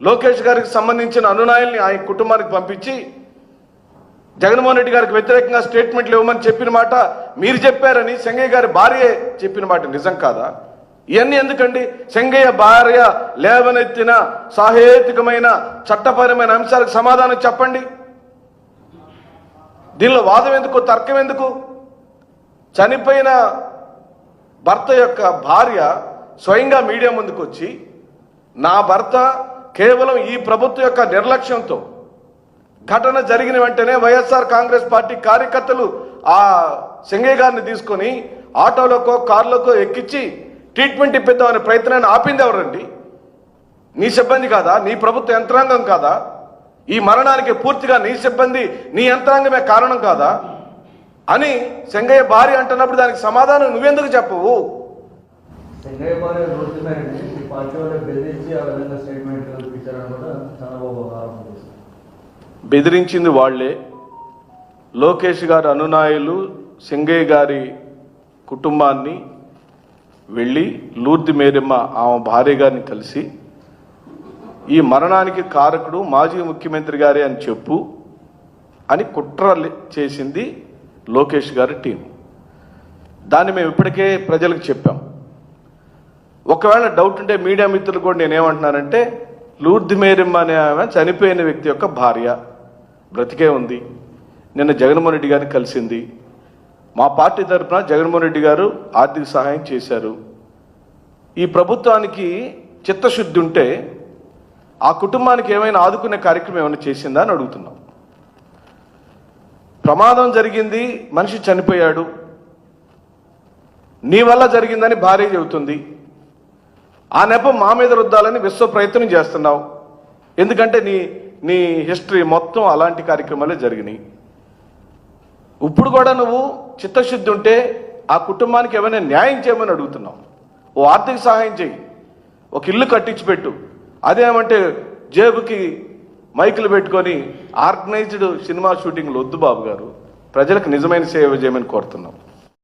లోకేష్ గారికి సంబంధించిన అనునాయుల్ని ఆయన కుటుంబానికి పంపించి జగన్మోహన్ రెడ్డి గారికి వ్యతిరేకంగా స్టేట్మెంట్లు ఇవ్వమని చెప్పిన మాట మీరు చెప్పారని సంగయ్య గారి భార్య చెప్పిన మాట నిజం కాదా? ఇవన్నీ ఎందుకండి? సంగయ్య భార్య లేవనెత్తిన సాహేతికమైన చట్టపరమైన అంశాలకు సమాధానం చెప్పండి. దీనిలో వాదం ఎందుకు? తర్కం ఎందుకు? చనిపోయిన భర్త యొక్క భార్య స్వయంగా మీడియా ముందుకు వచ్చి నా భర్త కేవలం ఈ ప్రభుత్వం యొక్క నిర్లక్ష్యంతో ఘటన జరిగిన వెంటనే వైఎస్ఆర్ కాంగ్రెస్ పార్టీ కార్యకర్తలు ఆ సింగయ్య గారిని తీసుకొని ఆటోలకో కార్లకో ఎక్కించి ట్రీట్మెంట్ ఇప్పిద్దామనే ప్రయత్నాన్ని ఆపింది ఎవరండి? నీ సిబ్బంది కాదా? నీ ప్రభుత్వ యంత్రాంగం కాదా? ఈ మరణానికి పూర్తిగా నీ సిబ్బంది నీ యంత్రాంగమే కారణం కాదా? అని సింగయ్య భార్య అంటున్నప్పుడు దానికి సమాధానం నువ్వెందుకు చెప్పవు? చెన్నై రోడ్డు ఈ పార్టీ వాళ్ళు బెదిరించి ఆ విధంగా స్టేట్మెంట్ ఇచ్చారని కూడా చంద్రబాబు ఆరోపణ చేశారు బెదిరించింది వాళ్ళే లోకేష్ గారి అనునాయులు సింగయ్య గారి కుటుంబాన్ని వెళ్ళి లూర్ది మేరమ్మ ఆమె భార్య గారిని కలిసి ఈ మరణానికి కారకుడు మాజీ ముఖ్యమంత్రి గారే అని చెప్పు అని కుట్ర చేసింది లోకేష్ గారి టీం. దాన్ని మేము ఇప్పటికే ప్రజలకు చెప్పాం. ఒకవేళ డౌట్ ఉంటే మీడియా మిత్రులు కూడా నేనేమంటున్నానంటే లూర్ది మేరిమ్మ అనే ఆమె చనిపోయిన వ్యక్తి యొక్క భార్య బ్రతికే ఉంది. నిన్న జగన్మోహన్ రెడ్డి గారిని కలిసింది. మా పార్టీ తరఫున జగన్మోహన్ రెడ్డి గారు ఆర్థిక సహాయం చేశారు. ఈ ప్రభుత్వానికి చిత్తశుద్ధి ఉంటే ఆ కుటుంబానికి ఏమైనా ఆదుకునే కార్యక్రమం ఏమైనా చేసిందా అని అడుగుతున్నాం. ప్రమాదం జరిగింది మనిషి చనిపోయాడు. నీ వల్ల జరిగిందని భార్య చెబుతుంది. ఆ నెపం మా మీద రుద్దాలని విశ్వ ప్రయత్నం చేస్తున్నావు. ఎందుకంటే నీ నీ హిస్టరీ మొత్తం అలాంటి కార్యక్రమాలే జరిగినాయి. ఇప్పుడు కూడా నువ్వు చిత్తశుద్ధి ఉంటే ఆ కుటుంబానికి ఏమైనా న్యాయం చేయమని అడుగుతున్నావు. ఓ ఆర్థిక సహాయం చేయి. ఒక ఇల్లు కట్టించి పెట్టు అదేమంటే జేబుకి మైకులు పెట్టుకొని ఆర్గనైజ్డ్ సినిమా షూటింగ్లు వద్దు బాబు గారు. ప్రజలకు నిజమైన సేవ చేయమని కోరుతున్నాం.